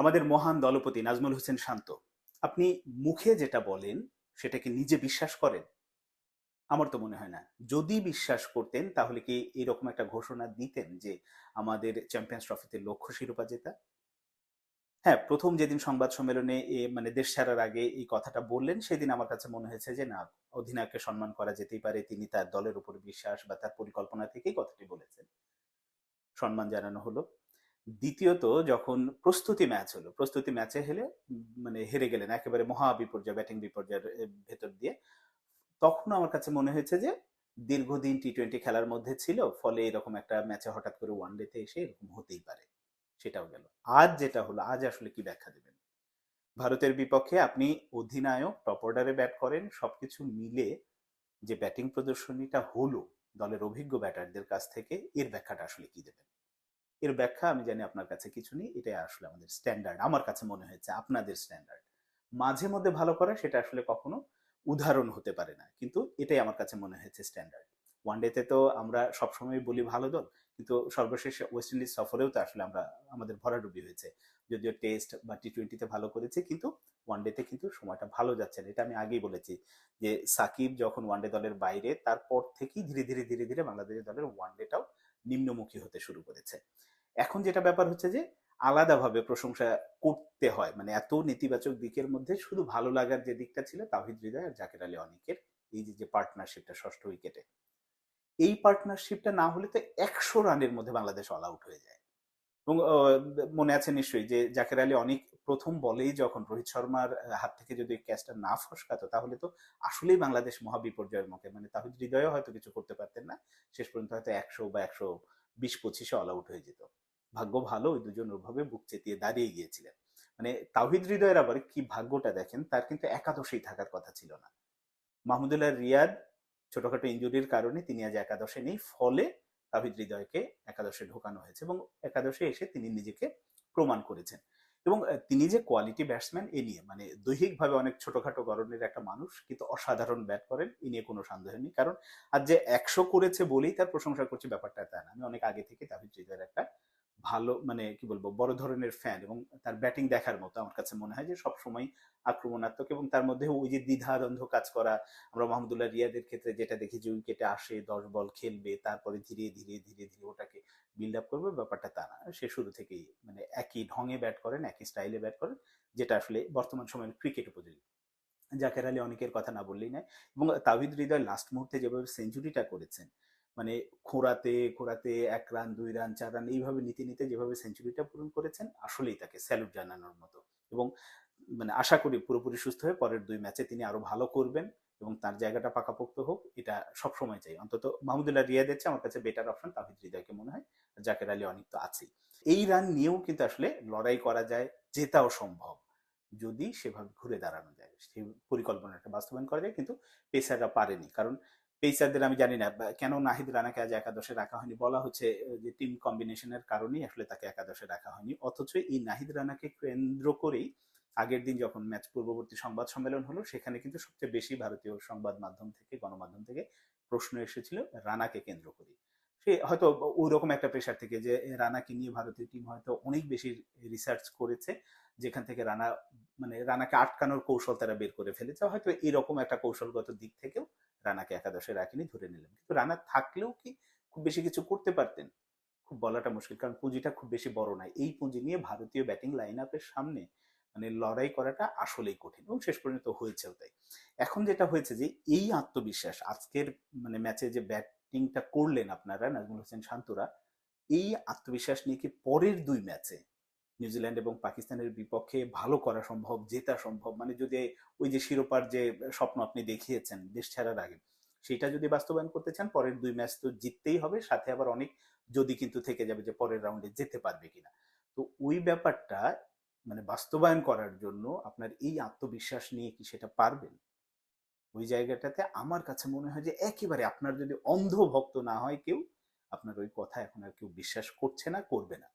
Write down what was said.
আমাদের মহান দলপতি নাজমুল হোসেন শান্ত, আপনি মুখে যেটা বলেন সেটাকে নিজে বিশ্বাস করেন? আমার তো মনে হয় না। যদি বিশ্বাস করতেন, তাহলে কি এরকম একটা ঘোষণা দিতেন যে আমাদের চ্যাম্পিয়ন্স ট্রফিতে লক্ষ্য শিরোপা জেতা? হ্যাঁ প্রথম যেদিন সংবাদ সম্মেলনে মানে দেশ ছাড়ার আগে এই কথাটা বললেন, সেদিন আমার কাছে মনে হয়েছে যে না, অধিনায়ককে সম্মান করা যেতেই পারে, তিনি তার দলের উপর বিশ্বাস বা তার পরিকল্পনা থেকেই কথাটি বলেছেন। সম্মান জানানো হলো। দ্বিতীয়ত যখন প্রস্তুতি ম্যাচ হলো, প্রস্তুতি ম্যাচে হেলে মানে হেরে গেলেন একেবারে মহা বিপর্যয়, ব্যাটিং বিপর্যয়ের ভেতর দিয়ে, তখন আমার কাছে মনে হয়েছে যে দীর্ঘদিন টি টোয়েন্টি খেলার মধ্যে ছিল, ফলে এরকম একটা ম্যাচে হঠাৎ করে ওয়ান ডেতে এসে এরকম হতেই পারে, সেটাও গেল। আজ যেটা হলো, আজ আসলে কি ব্যাখ্যা দেবেন? ভারতের বিপক্ষে আপনি অধিনায়ক টপ অর্ডারে ব্যাট করেন, সবকিছু মিলে যে ব্যাটিং প্রদর্শনীটা হলো, দলের অভিজ্ঞ ব্যাটারদের কাছ থেকে, এর ব্যাখ্যাটা আসলে কি দেবেন? এর ব্যাখ্যা আমি জানি আপনার কাছে কিছু নেই, এটাই আসলে আমাদের স্ট্যান্ডার্ড আমার কাছে মনে হয়েছে আপনাদের স্ট্যান্ডার্ড মাঝে মধ্যে ভালো করা সেটা আসলে কখনো উদাহরণ হতে পারে না, কিন্তু এটাই আমার কাছে মনে হয়েছে স্ট্যান্ডার্ড ওয়ান ওয়ানডেতে তো আমরা সবসময় বলি ভালো দল, কিন্তু সর্বশেষ ওয়েস্ট ইন্ডিজ সফরেও তো আসলে আমরা, আমাদের ভরাডুবি হয়েছে। যদিও টেস্ট বা টি টোয়েন্টিতে ভালো করেছে, কিন্তু ওয়ান ওয়ানডেতে কিন্তু সময়টা ভালো যাচ্ছে না। এটা আমি আগেই বলেছি যে সাকিব যখন ওয়ানডে দলের বাইরে, তারপর থেকেই ধীরে ধীরে ধীরে ধীরে বাংলাদেশ দলের ওয়ান ওয়ানডেটাও নিম্নমুখী হতে শুরু করেছে। এখন যেটা ব্যাপার হচ্ছে যে, আলাদাভাবে প্রশংসা করতে হয়। মানে এত নেতিবাচক দিকের মধ্যে শুধু ভালো লাগার যে দিকটা ছিল তাহিদ হৃদয় আর জাকের আলী অনিকের, এই যে পার্টনারশিপটা ষষ্ঠ উইকেটে এই পার্টনারশিপটা না হলে তো একশো রানের মধ্যে বাংলাদেশ অল আউট হয়ে যায়। এবং মনে আছে নিশ্চয়ই যে, জাকের আলী অনেক প্রথম বলেই যখন রোহিত শর্মার হাত থেকে যদি ক্যাচটা না ফসকাতো, তাহলে তো আসলেই বাংলাদেশ মহাবিপর্যয়ের মুখে। মানে তাহিদ হৃদয়ও হয়তো কিছু করতে পারতেন না। শেষ পর্যন্ত হয়তো একশো বা একশো বিশ পঁচিশে অল আউট হয়ে যেত। ভাগ্য ভালো, ওই দুজন ওভাবে বুক চেতিয়ে দাঁড়িয়ে গিয়েছিলেন। মানে তাহিদ হৃদয়ের আবার কি ভাগ্যটা দেখেন, তার কিন্তু একাদশেই থাকার কথা ছিল না। মাহমুদুল্লাহ রিয়াদ ছোটখাটো ইঞ্জুরির কারণে তিনি আজ একাদশে নেই, ফলে তাহিদ হৃদয়কে একাদশে ঢোকানো হয়েছে এবং একাদশে এসে তিনি নিজেকে প্রমাণ করেছেন। এবং তিনি যে কোয়ালিটি ব্যাটসম্যান এ নিয়ে মানে দৈহিকভাবে অনেক ছোটখাটো গরনের একটা মানুষ, কিন্তু অসাধারণ ব্যাট করেন, এ নিয়ে কোনো সন্দেহ নেই। কারণ, আর যে একশো করেছে বলেই তার প্রশংসা করছে ব্যাপারটা তা না। আমি অনেক আগে থেকে তাহিদ হৃদয়ের একটা ভালো মানে কি বলব, বড় ধরনের ফ্যান এবং তার ব্যাটিং দেখার মতো আমার কাছে মনে হয় যে সব সময় আক্রমণাত্মক এবং তার মধ্যে ওই যে দ্বিধাদ্বন্দ্ব কাজ করা, আমরা মাহমুদুল্লাহ রিয়াদের ক্ষেত্রে যেটা দেখি যে উইকেটে আসে, দশ বল খেলবে, তারপরে ধীরে ধীরে ধীরে ধীরে ওটাকে বিল্ড আপ করবে, ব্যাপারটা তা না। সে শুরু থেকেই মানে একই ঢঙে ব্যাট করেন, একই স্টাইলে ব্যাট করেন, যেটা আসলে বর্তমান সময়ের ক্রিকেট উপযোগী। জাকের আলী অনেকের কথা না বললেই নয় এবং তাহিদ হৃদয় লাস্ট মুহূর্তে যেভাবে সেঞ্চুরিটা করেছেন মানে খোঁড়াতে খোঁড়াতে, এক রান, দুই রান, চার রান এইভাবে নিতে নিতে যেভাবে সেঞ্চুরিটা পূরণ করেছেন, আসলেই তাকে স্যালুট জানানোর মতো। এবং মানে আশা করি পুরোপুরি সুস্থ হয়ে পরের দুই ম্যাচে তিনি আরও ভালো করবেন এবং তার জায়গাটা পাকাপোক্ত হোক, এটা সবসময় চাই। অন্তত মাহমুদুল্লাহ রিয়া চেয়ে আমার কাছে বেটার অপশন তাহিদ হৃদয়কে মনে হয় জাকের আলী অনেক তো আছেই। এই রান নিয়েও কিন্তু আসলে লড়াই করা যায়, জেতাও সম্ভব, যদি সেভাবে ঘুরে দাঁড়ানো যায়। সেই পরিকল্পনাটা বাস্তবায়ন করা যায়, কিন্তু পেসাররা পারেনি। কারণ পেসারদের আমি জানি না কেন নাহিদ রানাকে আজ একাদশে রাখা হয়নি? বলা হচ্ছে যে টিম কম্বিনেশনের কারণেই আসলে তাকে একাদশে রাখা হয়নি। অথচ এই নাহিদ রানাকে কেন্দ্র করেই আগের দিন যখন ম্যাচ পূর্ববর্তী সংবাদ সম্মেলন হলো, সেখানে কিন্তু সবচেয়ে বেশি ভারতীয় সংবাদ মাধ্যম থেকে, গণমাধ্যম থেকে প্রশ্ন এসেছিল রানাকে কেন্দ্র করে সে হয়তো ওই রকম একটা প্রেশার থেকে যে রানাকে নিয়ে ভারতীয় টিম হয়তো অনেক বেশি রিসার্চ করেছে, যেখান থেকে রানা মানে রানাকে আটকানোর কৌশল তারা বের করে ফেলেছে। হয়তো এরকম একটা কৌশলগত দিক থেকেও রানাকে একাদশে রাখিনি, ধরে নিলেন কিন্তু রানা থাকলেও কি খুব বেশি কিছু করতে পারতেন? খুব বলাটা মুশকিল, কারণ পুঁজিটা খুব বেশি বড় নয়। এই পুঁজি নিয়ে ভারতীয় ব্যাটিং লাইন আপের সামনে মানে লড়াই করাটা আসলেই কঠিন এবং শেষ পর্যন্ত হয়েছেও তাই। এখন যেটা হয়েছে যে এই আত্মবিশ্বাস, আজকের মানে ম্যাচে যে ব্যাটিংটা করলেন আপনারা, নাজমুল হোসেন শান্তরা, এই আত্মবিশ্বাস নিয়ে কি পরের দুই ম্যাচে নিউজিল্যান্ড এবং পাকিস্তানের বিপক্ষে ভালো করা সম্ভব, জেতা সম্ভব? মানে যদি ওই যে শিরোপার যে স্বপ্ন আপনি দেখিয়েছেন, দেশ ছাড়ার আগে, সেটা যদি বাস্তবায়ন করতে চান, পরের দুই ম্যাচ তো জিততেই হবে, সাথে আবার অনেক যদি কিন্তু থেকে যাবে যে পরের রাউন্ডে যেতে পারবে কিনা। তো ওই ব্যাপারটা মানে বাস্তবায়ন করার জন্য আপনার এই আত্মবিশ্বাস নিয়ে কি সেটা পারবেন? ওই জায়গাটাতে আমার কাছে মনে হয় যে একেবারে আপনার যদি অন্ধ ভক্ত না হয় কেউ, আপনার ওই কথা এখন আর কেউ বিশ্বাস করছে না, করবে না।